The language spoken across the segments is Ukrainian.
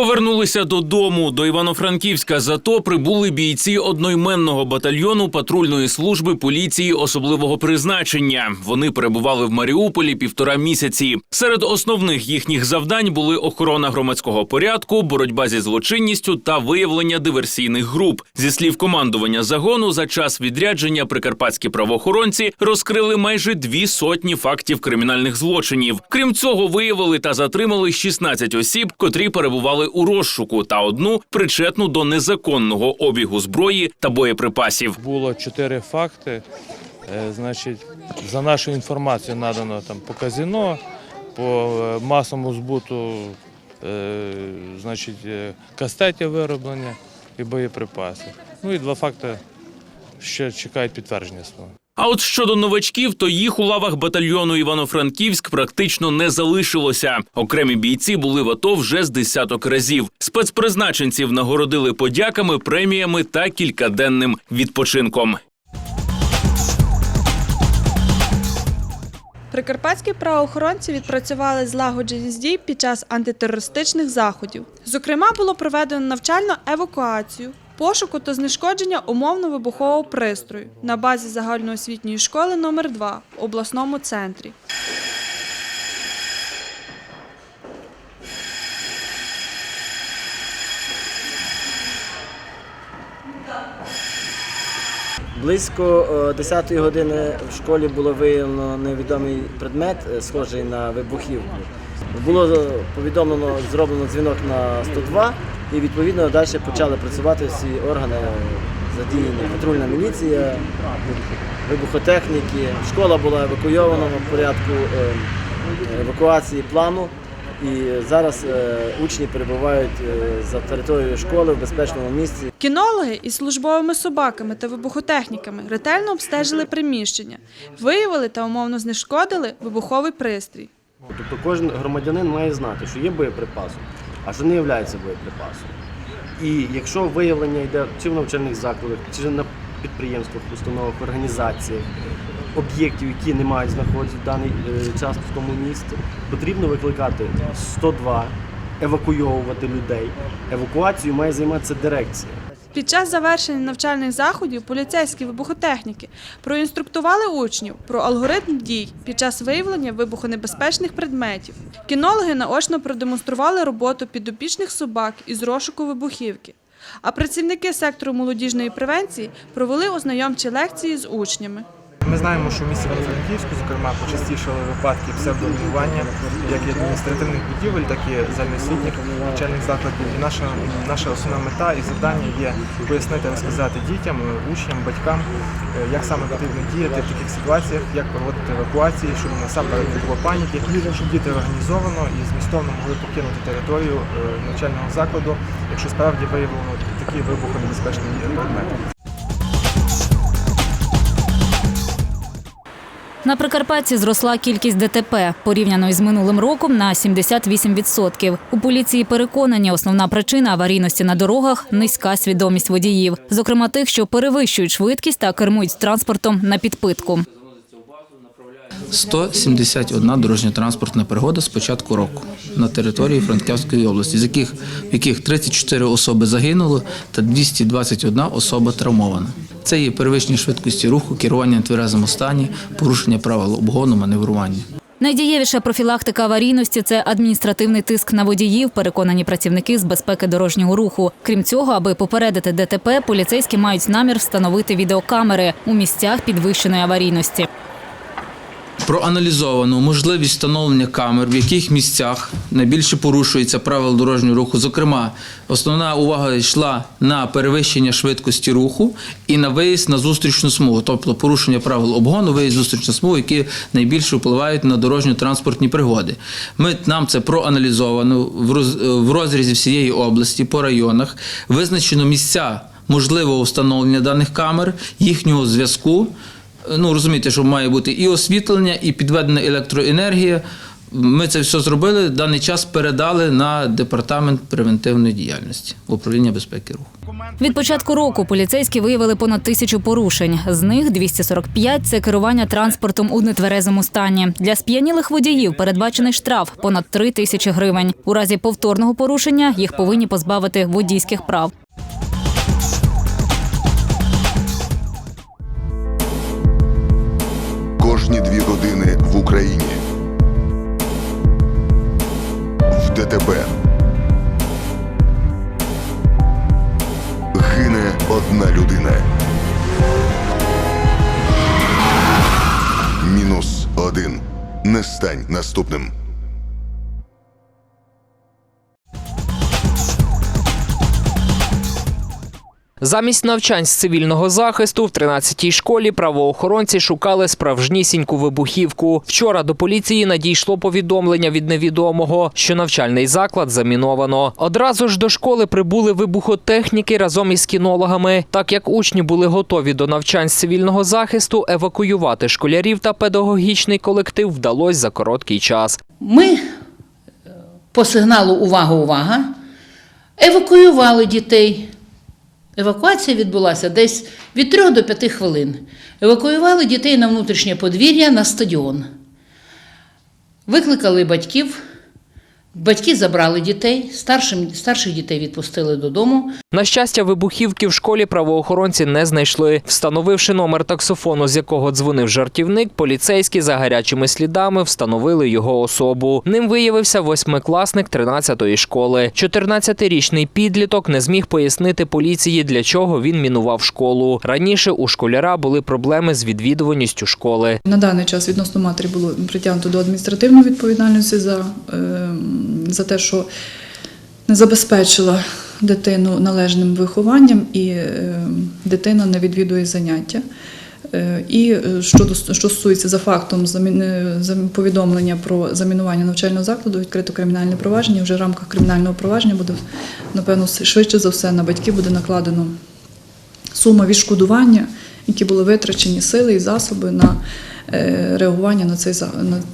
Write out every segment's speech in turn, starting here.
Повернулися додому. До Івано-Франківська зато прибули бійці одноіменного батальйону патрульної служби поліції особливого призначення. Вони перебували в Маріуполі півтора місяці. Серед основних їхніх завдань були охорона громадського порядку, боротьба зі злочинністю та виявлення диверсійних груп. Зі слів командування загону, за час відрядження прикарпатські правоохоронці розкрили майже дві сотні фактів кримінальних злочинів. Крім цього, виявили та затримали 16 осіб, котрі перебували у розшуку, та одну причетну до незаконного обігу зброї та боєприпасів. Було чотири факти. Е, Значить, за нашу інформацію надано там по казино, по е, масовому збуту е, значить, кастетів вироблення і боєприпасів. Ну і два факти ще чекають підтвердження свого. А от щодо новачків, то їх у лавах батальйону Івано-Франківськ практично не залишилося. Окремі бійці були в АТО вже з десяток разів. Спецпризначенців нагородили подяками, преміями та кількаденним відпочинком. Прикарпатські правоохоронці відпрацювали злагодженість дій під час антитерористичних заходів. Зокрема, було проведено навчальну евакуацію, пошуку та знешкодження умовно-вибухового пристрою на базі загальноосвітньої школи номер 2 в обласному центрі. Близько е, 10 години в школі було виявлено невідомий предмет, е, схожий на вибухівку. Було е, повідомлено, зроблено дзвінок на 102 і відповідно далі почали працювати всі органи задіяні. Патрульна міліція, вибухотехніки. Школа була евакуйована в порядку е, евакуації плану. І зараз е, учні перебувають е, за територією школи в безпечному місці. Кінологи із службовими собаками та вибухотехніками ретельно обстежили приміщення, виявили та умовно знешкодили вибуховий пристрій. Тобто кожен громадянин має знати, що є боєприпасом, а що не є боєприпасом. І якщо виявлення йде чи в навчальних закладах, чи на підприємствах, установах, організаціях, об'єктів, які не мають знаходитися в даний е, час в тому місці, потрібно викликати 102, евакуйовувати людей. Евакуацією має займатися дирекція. Під час завершення навчальних заходів поліцейські вибухотехніки проінструктували учнів про алгоритм дій під час виявлення вибухонебезпечних предметів. Кінологи наочно продемонстрували роботу підопічних собак із розшуку вибухівки. А працівники сектору молодіжної превенції провели ознайомчі лекції з учнями. Ми знаємо, що в місті Івано-Франківську, зокрема, почастішали випадки псевдоруйнування як і адміністративних будівель, так і загальноосвітніх навчальних закладів. І наша, наша основна мета і завдання є пояснити, розказати дітям, учням, батькам, е, як саме потрібно діяти в таких ситуаціях, як проводити евакуації, щоб насамперед не було паніки, щоб діти організовано і змістовно могли покинути територію е, навчального закладу, якщо справді виявлено такі вибухонебезпечні предмети. На Прикарпатті зросла кількість ДТП порівняно із минулим роком на 78%. У поліції переконані, основна причина аварійності на дорогах низька свідомість водіїв, зокрема тих, що перевищують швидкість та кермують транспортом на підпитку. 171 дорожньо-транспортна пригода з початку року на території Франківської області, з яких, в яких 34 особи загинуло та 221 особа травмована. Це є перевищення швидкості руху, керування в тверезому стані, порушення правил обгону, маневрування. Найдієвіша профілактика аварійності це адміністративний тиск на водіїв, переконані працівники з безпеки дорожнього руху. Крім цього, аби попередити ДТП, поліцейські мають намір встановити відеокамери у місцях підвищеної аварійності. Проаналізовано можливість встановлення камер, в яких місцях найбільше порушується правил дорожнього руху. Зокрема, основна увага йшла на перевищення швидкості руху і на виїзд на зустрічну смугу, тобто порушення правил обгону, виїзд зустрічну смугу, які найбільше впливають на дорожньо-транспортні пригоди. Ми нам це проаналізовано в розрізі всієї області по районах. Визначено місця можливого встановлення даних камер, їхнього зв'язку. Ну, розумієте, що має бути і освітлення, і підведена електроенергія. Ми це все зробили. Даний час передали на департамент превентивної діяльності управління безпеки руху. Від початку року поліцейські виявили понад тисячу порушень. З них 245 – це керування транспортом у нетверезому стані. Для сп'янілих водіїв передбачений штраф понад 3 тисячі гривень. У разі повторного порушення їх повинні позбавити водійських прав. Україні. В ДТБ. Гине одна людина. Мінус один. Не стань наступним. Замість навчань з цивільного захисту в 13-й школі правоохоронці шукали справжнісіньку вибухівку. Вчора до поліції надійшло повідомлення від невідомого, що навчальний заклад заміновано. Одразу ж до школи прибули вибухотехніки разом із кінологами. Так як учні були готові до навчань з цивільного захисту, евакуювати школярів та педагогічний колектив вдалося за короткий час. Ми е, по сигналу Увага, увага! евакуювали дітей. Евакуація відбулася десь від 3 до 5 хвилин. Евакуювали дітей на внутрішнє подвір'я на стадіон. Викликали батьків. Батьки забрали дітей, старшим, старших дітей відпустили додому. На щастя, вибухівки в школі правоохоронці не знайшли. Встановивши номер таксофону, з якого дзвонив жартівник, поліцейські за гарячими слідами встановили його особу. Ним виявився восьмикласник 13-ї школи. 14-річний підліток не зміг пояснити поліції, для чого він мінував школу. Раніше у школяра були проблеми з відвідуваністю школи. На даний час відносно матері було притягнуто до адміністративної відповідальності за, е, за те, що не забезпечила дитину належним вихованням і е, дитина не відвідує заняття. Е, І е, щодо що стосується за фактом повідомлення про замінування навчального закладу, відкрито кримінальне провадження. Вже в рамках кримінального провадження буде, напевно, швидше за все на батьків буде накладено сума відшкодування, які були витрачені сили і засоби на реагування на, цей, за-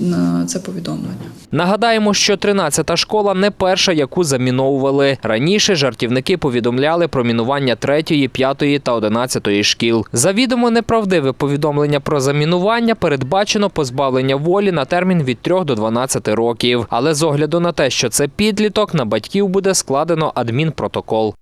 на, на це повідомлення. Нагадаємо, що 13-та школа не перша, яку заміновували. Раніше жартівники повідомляли про мінування 3, 5 та 11 шкіл. Завідомо неправдиве повідомлення про замінування передбачено позбавлення волі на термін від 3 до 12 років. Але з огляду на те, що це підліток, на батьків буде складено адмінпротокол.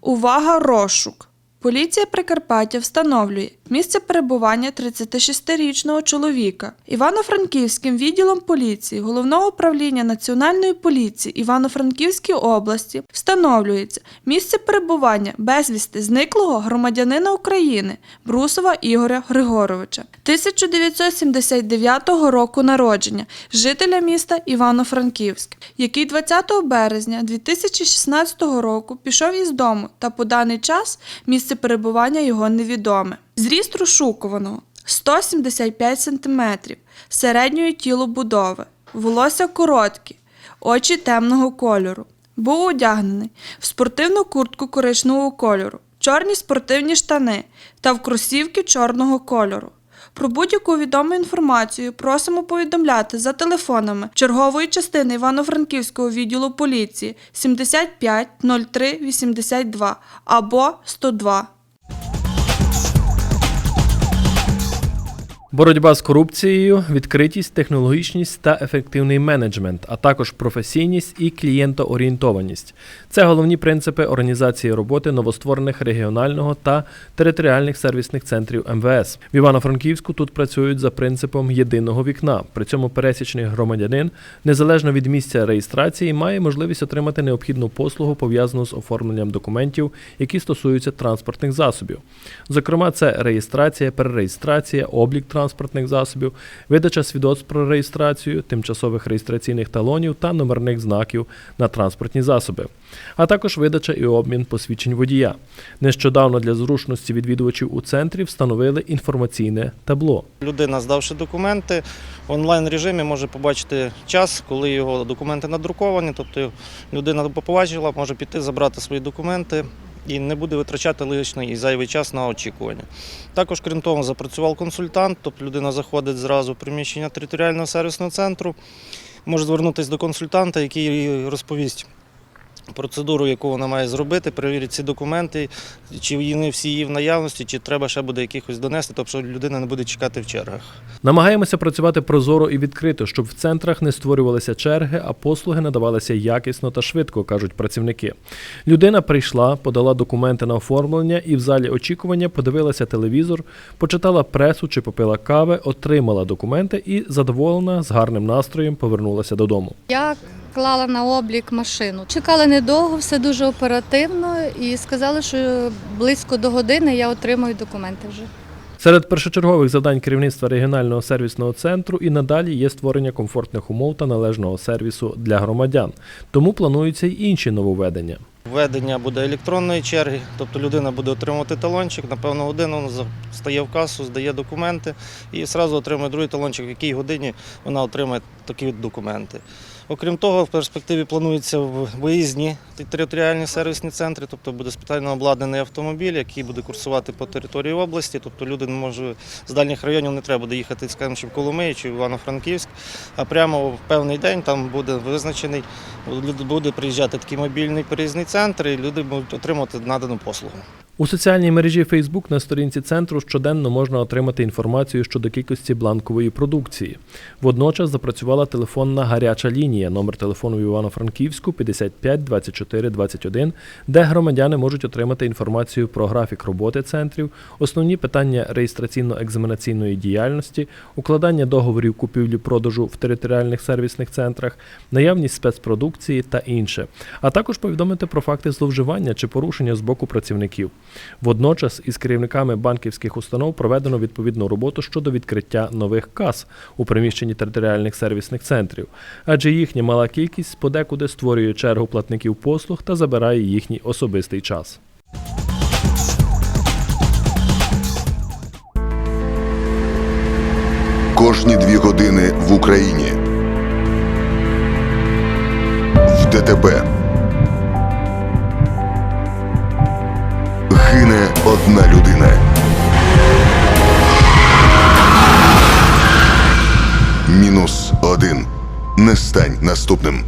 Увага, розшук! Поліція Прикарпаття встановлює місце перебування 36-річного чоловіка. Івано-Франківським відділом поліції Головного управління Національної поліції Івано-Франківської області встановлюється місце перебування безвісти зниклого громадянина України Брусова Ігоря Григоровича 1979 року народження, жителя міста Івано-Франківськ, який 20 березня 2016 року пішов із дому та по даний час місце перебування його невідоме. Зріст розшукуваного 175 см, середньої тілобудови, волосся короткі, очі темного кольору. Був одягнений в спортивну куртку коричневого кольору, чорні спортивні штани та в кросівки чорного кольору. Про будь-яку відому інформацію просимо повідомляти за телефонами чергової частини Івано-Франківського відділу поліції 75 03 82 або 102. Боротьба з корупцією, відкритість, технологічність та ефективний менеджмент, а також професійність і клієнтоорієнтованість це головні принципи організації роботи новостворених регіонального та територіальних сервісних центрів МВС. В Івано-Франківську тут працюють за принципом єдиного вікна. При цьому пересічний громадянин, незалежно від місця реєстрації, має можливість отримати необхідну послугу пов'язану з оформленням документів, які стосуються транспортних засобів. Зокрема, це реєстрація, перереєстрація, облік транспортних засобів, видача свідоцтв про реєстрацію, тимчасових реєстраційних талонів та номерних знаків на транспортні засоби, а також видача і обмін посвідчень водія. Нещодавно для зручності відвідувачів у центрі встановили інформаційне табло. Людина, здавши документи, в онлайн режимі може побачити час, коли його документи надруковані. Тобто людина побачила, може піти забрати свої документи і не буде витрачати лишній і зайвий час на очікування. Також, крім того, запрацював консультант, тобто людина заходить зразу в приміщення територіального сервісного центру, може звернутися до консультанта, який розповість. Процедуру, яку вона має зробити, перевірить ці документи, чи вони всі є в наявності, чи треба ще буде якихось донести, тобто людина не буде чекати в чергах. Намагаємося працювати прозоро і відкрито, щоб в центрах не створювалися черги, а послуги надавалися якісно та швидко, кажуть працівники. Людина прийшла, подала документи на оформлення і в залі очікування подивилася телевізор, почитала пресу чи попила кави, отримала документи і задоволена з гарним настроєм повернулася додому. Я клала на облік машину. Чекали недовго, все дуже оперативно і сказали, що близько до години я отримую документи вже. Серед першочергових завдань керівництва регіонального сервісного центру і надалі є створення комфортних умов та належного сервісу для громадян. Тому плануються й інші нововведення. Введення буде електронної черги, тобто людина буде отримувати талончик, на певну годину вона стає в касу, здає документи і одразу отримує другий талончик, в якій годині вона отримає такі документи. Окрім того, в перспективі плануються в- виїзні територіальні сервісні центри, тобто буде спеціально обладнаний автомобіль, який буде курсувати по території області. Тобто люди не з дальніх районів не треба буде їхати, скажімо, чи в Коломиї, чи в Івано-Франківськ, а прямо в певний день там буде визначений, буде приїжджати такий мобільний переїзний центр, і люди будуть отримати надану послугу. У соціальній мережі Facebook на сторінці центру щоденно можна отримати інформацію щодо кількості бланкової продукції. Водночас запрацювала телефонна гаряча лінія, номер телефону в Івано-Франківську 55 24 21, де громадяни можуть отримати інформацію про графік роботи центрів, основні питання реєстраційно-екзаменаційної діяльності, укладання договорів купівлі-продажу в територіальних сервісних центрах, наявність спецпродукції та інше, а також повідомити про факти зловживання чи порушення з боку працівників. Водночас із керівниками банківських установ проведено відповідну роботу щодо відкриття нових кас у приміщенні територіальних сервісних центрів, адже їхня мала кількість подекуди створює чергу платників послуг та забирає їхній особистий час. Кожні дві години в Україні. В ДТП. Гине одна людина. Мінус один. Не стань наступним.